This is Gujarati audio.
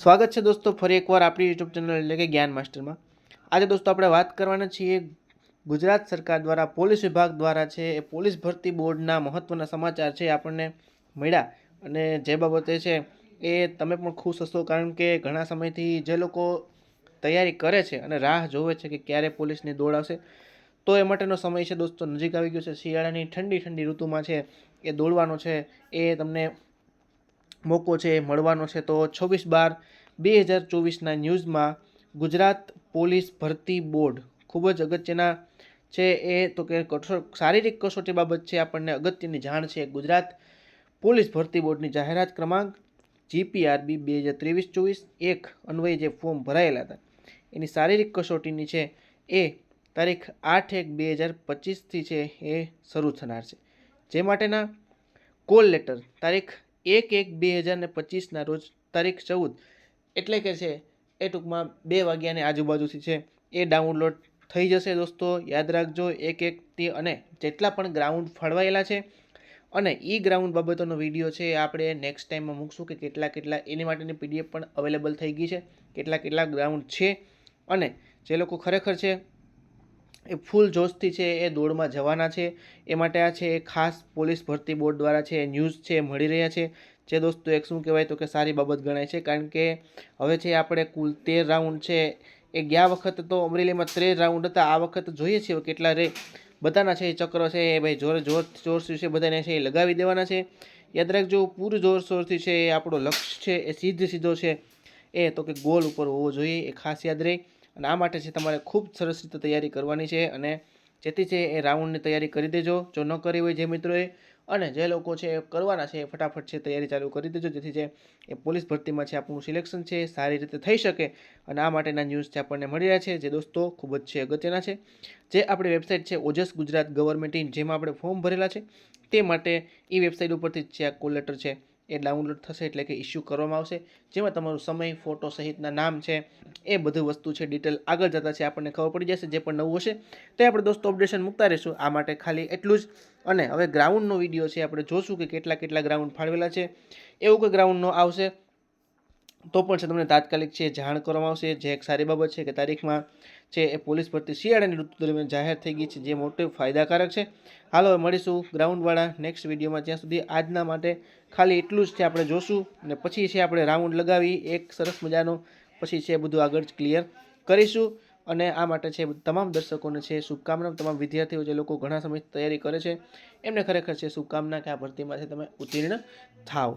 સ્વાગત છે દોસ્તો, ફરી એકવાર આપણી યુટ્યુબ ચેનલ એટલે કે જ્ઞાન માસ્ટરમાં. આજે દોસ્તો આપણે વાત કરવાના છીએ ગુજરાત સરકાર દ્વારા, પોલીસ વિભાગ દ્વારા છે, એ પોલીસ ભરતી બોર્ડના મહત્ત્વના સમાચાર છે આપણને મળ્યા. અને જે બાબતે છે એ તમે પણ ખુશ હશો કારણ કે ઘણા સમયથી જે લોકો તૈયારી કરે છે અને રાહ જોવે છે કે ક્યારે પોલીસની દોડ આવશે. તો એ માટેનો સમય છે દોસ્તો, નજીક આવી ગયો છે. શિયાળાની ઠંડી ઠંડી ઋતુમાં છે એ દોડવાનો છે. એ તમને મોકો છે મળવાનો છે. તો છવ્વીસ બાર બે હજાર ચોવીસના ન્યૂઝમાં ગુજરાત પોલીસ ભરતી બોર્ડ ખૂબ જ અગત્યના છે એ તો કે કઠોર શારીરિક કસોટી બાબત છે. આપણને અગત્યની જાણ છે ગુજરાત પોલીસ ભરતી બોર્ડની જાહેરાત ક્રમાંક જીપીઆરબી બે હજાર ત્રેવીસ ચોવીસ એક અન્વયે જે ફોર્મ ભરાયેલા હતા. એની શારીરિક કસોટીની છે એ તારીખ આઠ એક બે હજાર પચીસથી છે એ શરૂ થનાર છે. જે માટેના કોલ લેટર તારીખ એક એક બે હજાર ને પચીસના રોજ તારીખ ચૌદ એટલે કે છે એ ટૂંકમાં બે વાગ્યાની આજુબાજુથી છે. એ ડાઉનલોડ થઈ જશે દોસ્તો, યાદ રાખજો, એક એકથી અને જેટલા પણ ગ્રાઉન્ડ ફળવાયેલા છે. અને ઈ ગ્રાઉન્ડ બાબતોનો વીડિયો છે એ આપણે નેક્સ્ટ ટાઈમમાં મૂકશું કે કેટલા કેટલા એની માટેની પીડીએફ પણ અવેલેબલ થઈ ગઈ છે, કેટલા કેટલા ગ્રાઉન્ડ છે અને જે લોકો ખરેખર છે એ ફૂલ જોશથી છે એ દોડમાં જવાના છે એ માટે આ છે એ ખાસ પોલીસ ભરતી બોર્ડ દ્વારા છે ન્યૂઝ છે મળી રહ્યા છે જે દોસ્તો એક શું કહેવાય તો કે સારી બાબત ગણાય છે કારણ કે હવે છે આપણે કુલ તેર રાઉન્ડ છે એ ગયા વખત તો અમરેલીમાં ત્રેર રાઉન્ડ હતા આ વખત જોઈએ છીએ કેટલા રે બધાના છે એ ચક્ર છે એ ભાઈ જોર જોર જોરથી છે બધાને છે એ લગાવી દેવાના છે યાદ રાખજો પૂરું જોરશોરથી છે એ આપણો લક્ષ્ય છે એ સીધે સીધો છે એ તો કે ગોલ ઉપર હોવો જોઈએ એ ખાસ યાદ રહે અને આ માટે છે તમારે ખૂબ સરસ રીતે તૈયારી કરવાની છે અને જેથી છે એ રાઉન્ડની તૈયારી કરી દેજો. જો ન કરી હોય જે મિત્રોએ, અને જે લોકો છે એ કરવાના છે એ ફટાફટ છે તૈયારી ચાલુ કરી દેજો. જેથી છે એ પોલીસ ભરતીમાં છે આપણું સિલેક્શન છે સારી રીતે થઈ શકે અને આ માટેના ન્યૂઝ છે આપણને મળી રહ્યા છે. જે દોસ્તો ખૂબ જ છે અગત્યના છે. જે આપણી વેબસાઇટ છે ઓજસ ગુજરાત ગવર્મેન્ટ ઇન, જેમાં આપણે ફોર્મ ભરેલા છે, તે માટે એ વેબસાઇટ ઉપરથી જ છે આ કોલ લેટર છે. એ ડાઉનલોડ થશે એટલે કે ઇસ્યુ કરવામાં આવશે. જેમાં તમારું સમય, ફોટો સહિતના નામ છે, એ બધી વસ્તુ છે, ડિટેલ આગળ જતાં છે, આપણને ખબર પડી જશે, જે પણ નવું હશે. તે આપણે દોસ્તો અપડેશન મૂકતા રહીશું. આ માટે ખાલી એટલું જ. અને હવે ગ્રાઉન્ડનો વીડિયો છે, આપણે જોશું કે કેટલા કેટલા ગ્રાઉન્ડ ફાળવેલા છે. એવું કોઈ ગ્રાઉન્ડનો આવશે તો પણ છે, તમને તાત્કાલિક છે જાણ કરવામાં આવશે. જે એક સારી બાબત છે કે તારીખમાં છે, એ પોલીસ ભરતી શિયાળાની ઋતુ દરમિયાન જાહેર થઈ ગઈ છે, જે મોટો ફાયદાકારક છે. હાલ, હવે મળીશું ગ્રાઉન્ડવાળા નેક્સ્ટ વિડીયોમાં. જ્યાં સુધી આજના માટે ખાલી એટલું જ છે, આપણે જોશું. અને પછી છે, આપણે રાઉન્ડ લગાવી, એક સરસ મજાનો પછી છે, બધું આગળ ક્લિયર કરીશું. અને આ માટે છે, તમામ દર્શકોને છે શુભકામના તમામ વિદ્યાર્થીઓ જે લોકો ઘણા સમય તૈયારી કરે છે. એમને ખરેખર છે, શુભકામના કે આ ભરતીમાં છે તમે ઉત્તીર્ણ થાવ